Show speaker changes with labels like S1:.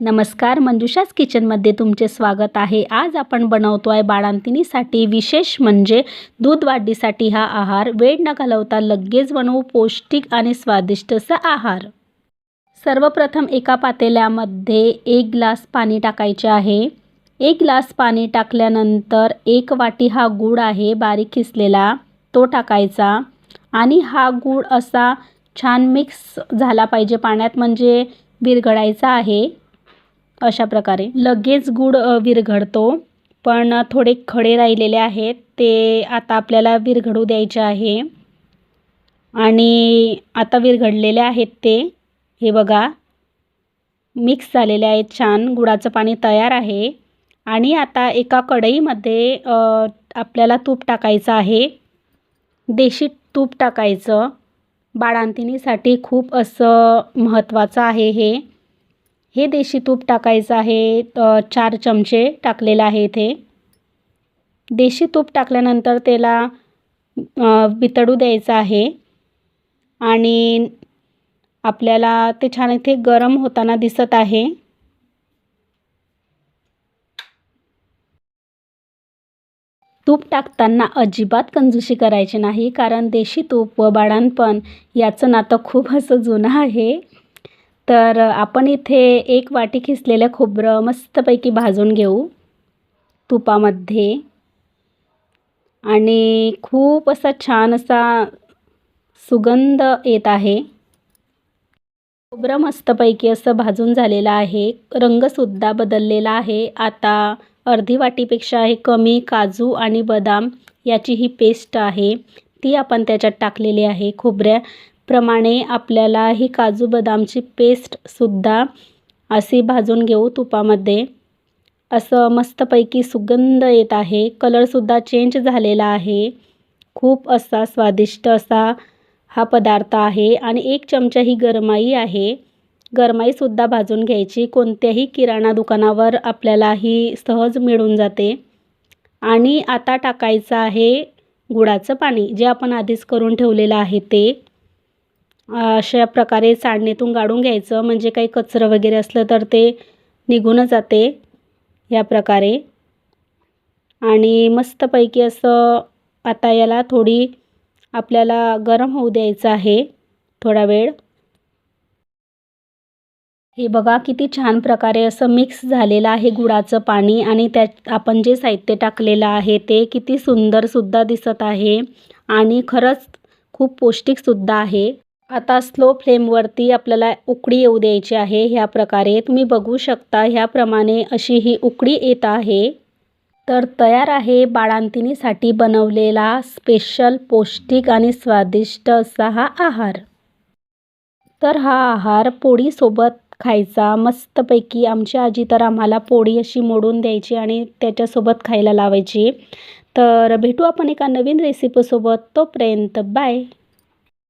S1: नमस्कार मंजुषाच किचनमध्ये तुमचे स्वागत आहे. आज आपण बनवतो आहे बाळांतिनीसाठी विशेष म्हणजे दूध वाढीसाठी हा आहार. वेळ न घालवता लगेच बनवू. पौष्टिक आणि स्वादिष्ट असा आहार. सर्वप्रथम एका पातेल्यामध्ये एक ग्लास पाणी टाकायचे आहे. एक ग्लास पाणी टाकल्यानंतर एक वाटी हा गूळ आहे बारीक खिसलेला तो टाकायचा आणि हा गूळ असा छान मिक्स झाला पाहिजे. पाण्यात म्हणजे विरघळायचा आहे. अशा प्रकारे. लगेच गूळ विरघडतो पण थोडे खडे राहिलेले आहेत. ते आता आपल्याला विरघडू द्यायचे आहे. आणि आता विरघडलेले आहेत ते. हे बघा. मिक्स झालेले आहेत छान. गुळाचं पाणी तयार आहे. आणि आता एका कढईमध्ये आपल्याला तूप टाकायचं आहे. देशी तूप टाकायचं. बाळांतिनीसाठी खूप असं महत्त्वाचं आहे हे. हे देशी तूप टाकायचं आहे. चार चमचे टाकलेलं आहे इथे. देशी तूप टाकल्यानंतर त्याला वितळू द्यायचं आहे. आणि आपल्याला ते छान इथे गरम होताना दिसत आहे. तूप टाकताना अजिबात कंजूशी करायची नाही कारण देशी तूप व बाळांपण याचं नातं खूप असं जुनं आहे. तर आपण इथे एक वाटी खिसलेलं खोबरं मस्तपैकी भाजून घेऊ तुपामध्ये. आणि खूप असा छान असा सुगंध येत आहे. खोबरं मस्तपैकी असं भाजून झालेलं आहे. रंगसुद्धा बदललेला आहे. आता अर्धी वाटीपेक्षा हे कमी काजू आणि बदाम याची ही पेस्ट आहे. ती आपण त्याच्यात टाकलेली आहे. खोबऱ्या प्रमाणे आपल्याला ही काजू बदामची पेस्टसुद्धा अशी भाजून घेऊ तुपामध्ये. असं मस्तपैकी सुगंध येत आहे. कलरसुद्धा चेंज झालेला आहे. खूप असा स्वादिष्ट असा हा पदार्थ आहे आणि एक चमचा ही गरमाई आहे. गरमाईसुद्धा भाजून घ्यायची. कोणत्याही किराणा दुकानावर आपल्याला ही सहज मिळून जाते. आणि आता टाकायचं आहे गुळाचं पाणी. जे आपण आधीच करून ठेवलेलं आहे ते. अशा प्रकारे चाळणीतून गाडून घ्यायचं. म्हणजे काही कचरं वगैरे असलं तर ते निघूनच जाते या प्रकारे. आणि मस्तपैकी असं आता याला थोडी आपल्याला गरम होऊ द्यायचं आहे थोडा वेळ. हे बघा किती छान प्रकारे असं मिक्स झालेलं आहे गुळाचं पाणी. आणि त्यात आपण जे साहित्य टाकलेलं आहे ते किती सुंदरसुद्धा दिसत आहे. आणि खरंच खूप पौष्टिकसुद्धा आहे. आता स्लो फ्लेमवरती आपल्याला उकडी येऊ द्यायची आहे. ह्या प्रकारे तुम्ही बघू शकता ह्याप्रमाणे अशी ही उकडी येत आहे. तर तयार आहे बाळांतिनीसाठी बनवलेला स्पेशल पौष्टिक आणि स्वादिष्ट असा हा आहार. तर हा आहार पोळीसोबत खायचा. मस्तपैकी आमची आजी तर आम्हाला पोळी अशी मोडून द्यायची आणि त्याच्यासोबत खायला लावायची. तर भेटू आपण एका नवीन रेसिपीसोबत तोपर्यंत बाय